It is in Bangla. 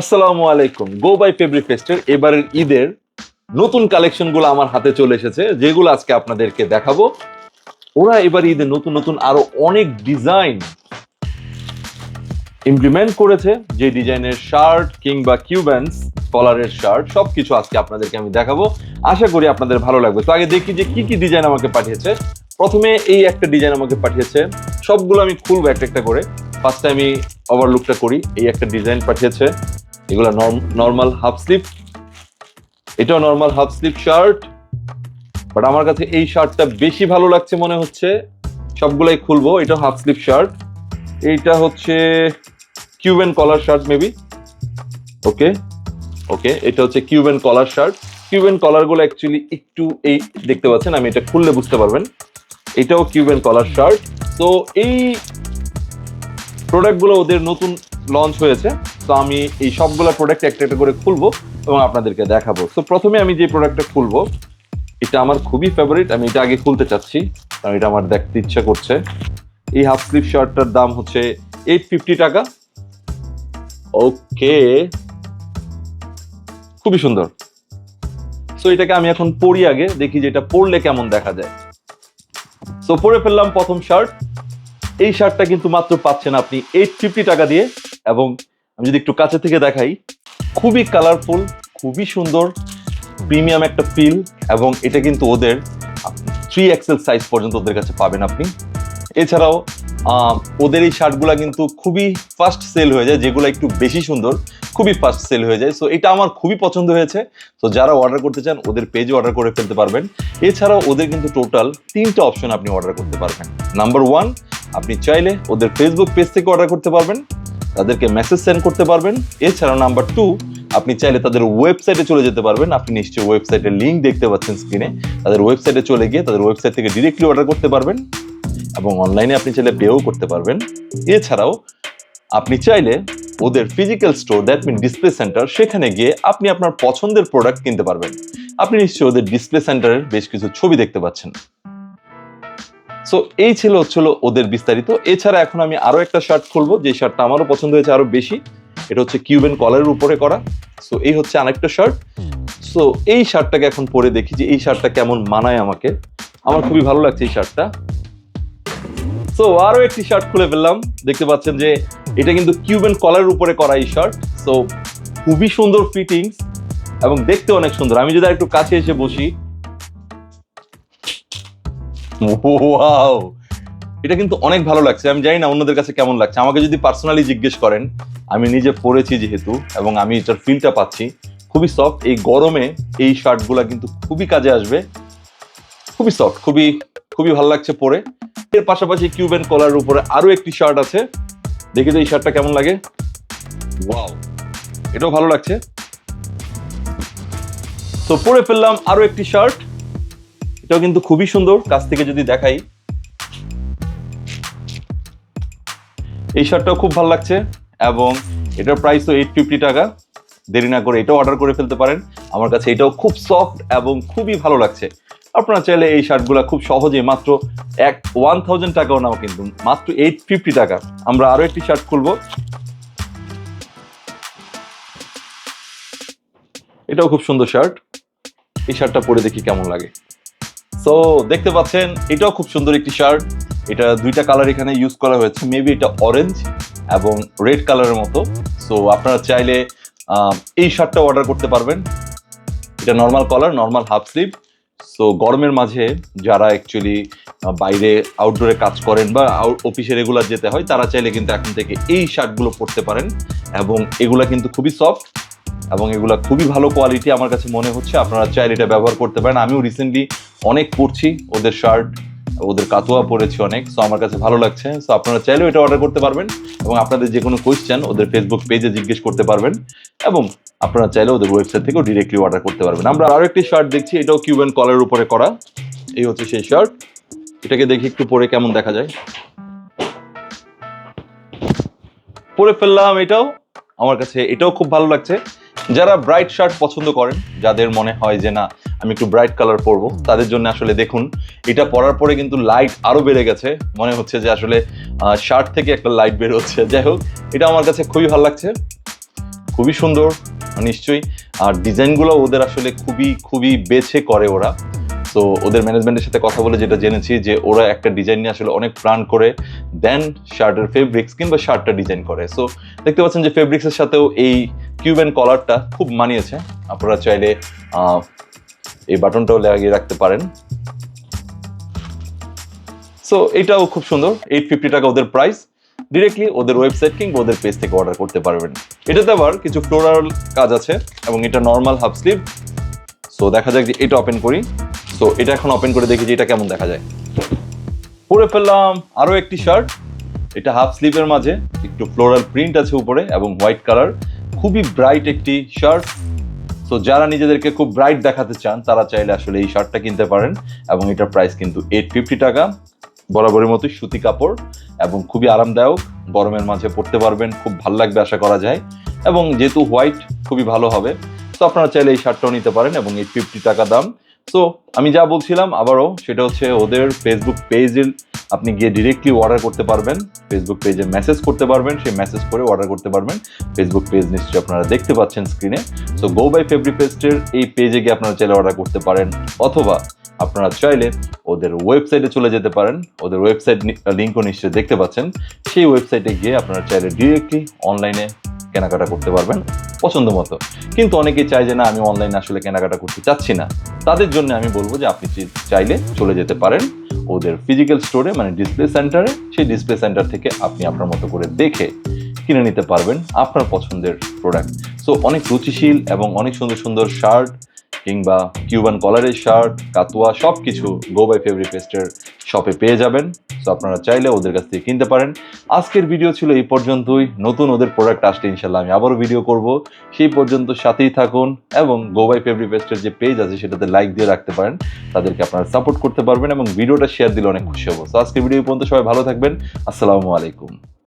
আসসালামু আলাইকুম। গো বাই ফেব্রি ফেস্টের এবারের ঈদের নতুন কালেকশনগুলো আমার হাতে চলে এসেছে, যেগুলো আজকে আপনাদেরকে দেখাবো। ওরা এবার ঈদে নতুন নতুন আরও অনেক ডিজাইন ইমপ্লিমেন্ট করেছে, যে ডিজাইনের শার্ট কিংবা কিউব্যান্স কলারের শার্ট সবকিছু আজকে আপনাদেরকে আমি দেখাবো। আশা করি আপনাদের ভালো লাগবে। তো আগে দেখি যে কি কি ডিজাইন আমাকে পাঠিয়েছে। প্রথমে এই একটা ডিজাইন আমাকে পাঠিয়েছে। সবগুলো আমি খুলবো একটা একটা করে। ফার্স্টে আমি ওভারলুকটা করি, এই একটা ডিজাইন পাঠিয়েছে। এগুলো নর্মাল হাফ স্লিপ এটাও normal half sleeve shirt but আমার কাছে এই শার্টটা বেশি ভালো লাগছে মনে হচ্ছে। সবগুলাই খুলবো এটা হাফ স্লিপ শার্ট এইটা হচ্ছে Cuban collar shirt maybe okay okay এটা হচ্ছে কিউবেন কলার শার্ট কিউবেন কলারগুলো অ্যাকচুয়ালি একটু এই দেখতে পাচ্ছেন, আমি এটা খুললে বুঝতে পারবেন। এটাও কিউবেন কলার শার্ট তো এই প্রোডাক্টগুলো ওদের নতুন লঞ্চ হয়েছে। তো আমি এই সবগুলো প্রোডাক্ট একটা একটা করে খুলবো এবং আপনাদেরকে দেখাবো। তো প্রথমে আমি যে প্রোডাক্টটা খুলবো, এটা আমার খুবই ফেভারিট আমি এটা আগে খুলতে চাচ্ছি, কারণ এটা আমার দেখতে ইচ্ছা করছে। এই হাফ স্লিভ শার্টটার দাম হচ্ছে এইট ফিফটি টাকা। ওকে খুবই সুন্দর। সো এটাকে আমি এখন পরি আগে, দেখি যে এটা পরলে কেমন দেখা যায়। সো পরে ফেললাম প্রথম শার্ট এই শার্টটা কিন্তু মাত্র পাচ্ছেন আপনি এইট ফিফটি টাকা দিয়ে এবং আমি যদি একটু কাছে থেকে দেখাই, খুবই কালারফুল খুবই সুন্দর প্রিমিয়াম একটা ফিল এবং এটা কিন্তু ওদের থ্রি এক্সেল সাইজ পর্যন্ত ওদের কাছে পাবেন আপনি। এছাড়াও ওদের এই শার্টগুলা কিন্তু খুবই ফাস্ট সেল হয়ে যায়, যেগুলো একটু বেশি সুন্দর, খুবই ফাস্ট সেল হয়ে যায়। সো এটা আমার খুবই পছন্দ হয়েছে। তো যারা অর্ডার করতে চান, ওদের পেজে অর্ডার করে ফেলতে পারবেন। এছাড়াও, ওদের কিন্তু টোটাল তিনটা অপশন আপনি অর্ডার করতে পারবেন। নাম্বার ওয়ান আপনি চাইলে ওদের ফেসবুক পেজ থেকে অর্ডার করতে পারবেন। তাদেরকে মেসেজ সেন্ড করতে পারবেন। এছাড়াও নাম্বার টু আপনি চাইলে তাদের ওয়েবসাইটে চলে যেতে পারবেন। আপনি নিশ্চয়ই ওয়েবসাইটের লিঙ্ক দেখতে পাচ্ছেন স্ক্রিনে তাদের ওয়েবসাইটে চলে গিয়ে তাদের ওয়েবসাইট থেকে ডিরেক্টলি অর্ডার করতে পারবেন এবং অনলাইনে আপনি চাইলে পেও করতে পারবেন। এছাড়াও, আপনি চাইলে ওদের physical store that mean display centre সেখানে গিয়ে আপনি আপনার পছন্দের প্রোডাক্ট কিনতে পারবেন। আপনি নিশ্চয়ই ওদের ডিসপ্লে সেন্টারের বেশ কিছু ছবি দেখতে পাচ্ছেন। সো এই ছিল হচ্ছিল ওদের বিস্তারিত। এছাড়া এখন আমি আরও একটা শার্ট খুলবো, যে শার্টটা আমারও পছন্দ হয়েছে আরও বেশি। এটা হচ্ছে কিউবেন কলারের উপরে করা। সো এই হচ্ছে আরেকটা শার্ট সো এই শার্টটাকে এখন পরে দেখি যে এই শার্টটা কেমন মানায় আমাকে। আমার খুবই ভালো লাগছে এই শার্টটা সো আরও একটি শার্ট খুলে ফেললাম। দেখতে পাচ্ছেন যে এটা কিন্তু কিউবেন কলারের উপরে করা এই শার্ট সো খুবই সুন্দর ফিটিংস এবং দেখতে অনেক সুন্দর। আমি যদি একটু কাছে এসে বসি ওয়াও এটা কিন্তু অনেক ভালো লাগছে। আমি জানি না অন্যদের কাছে কেমন লাগছে। আমাকে যদি পার্সোনালি জিজ্ঞেস করেন, আমি নিজে পরেছি যেহেতু, এবং আমি এটার ফিলটা পাচ্ছি। খুবই সফট এই গরমে এই শার্টগুলা কিন্তু খুবই কাজে আসবে। খুবই সফট খুবই খুবই ভালো লাগছে পরে। এর পাশাপাশি কিউবেন কলার উপরে আরও একটি শার্ট আছে। দেখি তো এই শার্টটা কেমন লাগে? ওয়াও এটাও ভালো লাগছে। তো পরে ফেললাম আরও একটি শার্ট এটাও কিন্তু খুবই সুন্দর, কাছ থেকে যদি দেখাই। এই শার্টটাও খুব ভালো লাগছে এবং এটার প্রাইস তো এইট ফিফটি টাকা। দেরি না করে এটাও অর্ডার করে ফেলতে পারেন। আমার কাছে এটাও খুব সফট এবং খুবই ভালো লাগছে। আপনারা চাইলে এই শার্টগুলো খুব সহজে মাত্র এক ওয়ান থাউজেন্ড টাকাও নাও কিন্তু, মাত্র এইট ফিফটি টাকা। আমরা আরও একটি শার্ট খুলবো। এটাও খুব সুন্দর শার্ট। এই শার্টটা পরে দেখি কেমন লাগে। সো দেখতে পাচ্ছেন, এটাও খুব সুন্দর একটি শার্ট এটা দুইটা কালার এখানে ইউজ করা হয়েছে। মেবি এটা অরেঞ্জ এবং রেড কালারের মতো। সো আপনারা চাইলে এই শার্টটা অর্ডার করতে পারবেন। এটা normal colour normal half sleeve so গরমের মাঝে যারা অ্যাকচুয়ালি বাইরে আউটডোরে কাজ করেন বা অফিসে রেগুলার যেতে হয়, তারা চাইলে কিন্তু এখন থেকে এই শার্টগুলো পরতে পারেন এবং এগুলা কিন্তু খুবই সফট এবং এগুলা খুবই ভালো কোয়ালিটি আমার কাছে মনে হচ্ছে। আপনারা চাইলে এটা ব্যবহার করতে পারেন। আমিও রিসেন্টলি অনেক পরছি ওদের শার্ট ওদের কাতুয়া পরেছি অনেক সো আমার কাছে ভালো লাগছে। সো আপনারা চাইলেও এটা অর্ডার করতে পারবেন এবং আপনাদের যে কোনো কোয়েশ্চেন ওদের ফেসবুক পেজে জিজ্ঞেস করতে পারবেন এবং আপনারা চাইলে ওদের ওয়েবসাইট থেকেও ডিরেক্টলি অর্ডার করতে পারবেন। আমরা আরও একটি শার্ট দেখছি, এটাও কিউবেন কলার উপরে করা। এই হচ্ছে সেই শার্ট এটাকে দেখি একটু পরে কেমন দেখা যায়। পরে ফেললাম এটাও। আমার কাছে এটাও খুব ভালো লাগছে। যারা ব্রাইট শার্ট পছন্দ করেন, যাদের মনে হয় যে না আমি একটু ব্রাইট কালার পরবো। তাদের জন্য আসলে দেখুন এটা পরার পরে কিন্তু লাইট আরও বেড়ে গেছে। মনে হচ্ছে যে আসলে শার্ট থেকে একটা লাইট বের হচ্ছে। যাই হোক এটা আমার কাছে খুবই ভালো লাগছে। খুবই সুন্দর নিশ্চয়ই। আর ডিজাইনগুলো ওদের আসলে খুবই খুবই বেছে করে ওরা। তো ওদের ম্যানেজমেন্টের সাথে কথা বলে যেটা জেনেছি যে ওরা একটা ডিজাইন নিয়ে আসলে অনেক প্রাণ করে দেন শার্টের ফেব্রিক্স কিংবা শার্টটা ডিজাইন করে। সো দেখতে পাচ্ছেন যে ফেব্রিক্সের সাথেও এই কিউব কিউবেন কলারটা খুব মানিয়েছে। আপনারা চাইলে এই বাটনটাও লাগিয়ে রাখতে পারেন। সো এটাও খুব সুন্দর। এইট ফিফটি টাকা ওদের প্রাইস ডিরেক্টলি ওদের ওয়েবসাইট কিংবা ওদের পেজ থেকে অর্ডার করতে পারবেন। এটাতে আবার কিছু ফ্লোরাল কাজ আছে এবং এটা নর্মাল হাফ স্লিভ সো দেখা যাক যে এটা ওপেন করি। সো এটা এখন ওপেন করে দেখি যে এটা কেমন দেখা যায়। পরে ফেললাম আরও একটি শার্ট এটা হাফ স্লিভের মাঝে। একটু ফ্লোরাল প্রিন্ট আছে উপরে এবং হোয়াইট কালার খুবই ব্রাইট একটি শার্ট সো যারা নিজেদেরকে খুব ব্রাইট দেখাতে চান, তারা চাইলে আসলে এই শার্টটা কিনতে পারেন এবং এটার প্রাইস কিন্তু এইট ফিফটি টাকা। বরাবরের মতোই সুতি কাপড় এবং খুবই আরামদায়ক, গরমের মাঝে পরতে পারবেন, খুব ভালো লাগবে আশা করা যায়। এবং যেহেতু হোয়াইট খুবই ভালো হবে। তো আপনারা চাইলে এই শার্টটাও নিতে পারেন এবং এইট ফিফটি টাকা দাম। সো আমি যা বলছিলাম আবারও, সেটা হচ্ছে ওদের ফেসবুক পেজে আপনি গিয়ে ডিরেক্টলি অর্ডার করতে পারবেন ফেসবুক পেজে মেসেজ করতে পারবেন, সেই মেসেজ করে অর্ডার করতে পারবেন। ফেসবুক পেজ নিশ্চয়ই আপনারা দেখতে পাচ্ছেন স্ক্রিনে সো গো বাই ফেব্রি পেস্টের এই পেজে গিয়ে আপনারা চাইলে অর্ডার করতে পারেন, অথবা আপনারা চাইলে ওদের ওয়েবসাইটে চলে যেতে পারেন। ওদের ওয়েবসাইট লিঙ্কও নিশ্চয়ই দেখতে পাচ্ছেন। সেই ওয়েবসাইটে গিয়ে আপনারা চাইলে ডিরেক্টলি অনলাইনে কেনাকাটা করতে পারবেন, পছন্দ মতো। কিন্তু অনেকেই চায় যে, না, আমি অনলাইনে আসলে কেনাকাটা করতে চাচ্ছি না। তাদের জন্য আমি বলব যে, আপনি চাইলে চলে যেতে পারেন। ওদের ফিজিক্যাল স্টোরে মানে ডিসপ্লে সেন্টারে সেই ডিসপ্লে সেন্টার থেকে আপনি আপনার মতো করে দেখে কিনে নিতে পারবেন আপনার পছন্দের প্রোডাক্ট সো অনেক রুচিশীল এবং অনেক সুন্দর সুন্দর শার্ট কিংবা কিউবান কলারের শার্ট কাতুয়া সব কিছু গো বাই ফেভারি পেস্টের শপে পেয়ে যাবেন। সো আপনারা চাইলে ওদের কাছ থেকে কিনতে পারেন। আজকের ভিডিও ছিল এই পর্যন্তই। নতুন ওদের প্রোডাক্ট আসলে ইনশাল্লাহ আমি আবারও ভিডিও করব। সেই পর্যন্ত সাথেই থাকুন এবং গো বাই ফেভারি পেস্টের যে পেজ আছে সেটাতে লাইক দিয়ে রাখতে পারেন। তাদেরকে আপনারা সাপোর্ট করতে পারবেন এবং ভিডিওটা শেয়ার দিলে অনেক খুশি হব। তো আজকের ভিডিও পর্যন্ত সবাই ভালো থাকবেন। আসসালামু আলাইকুম।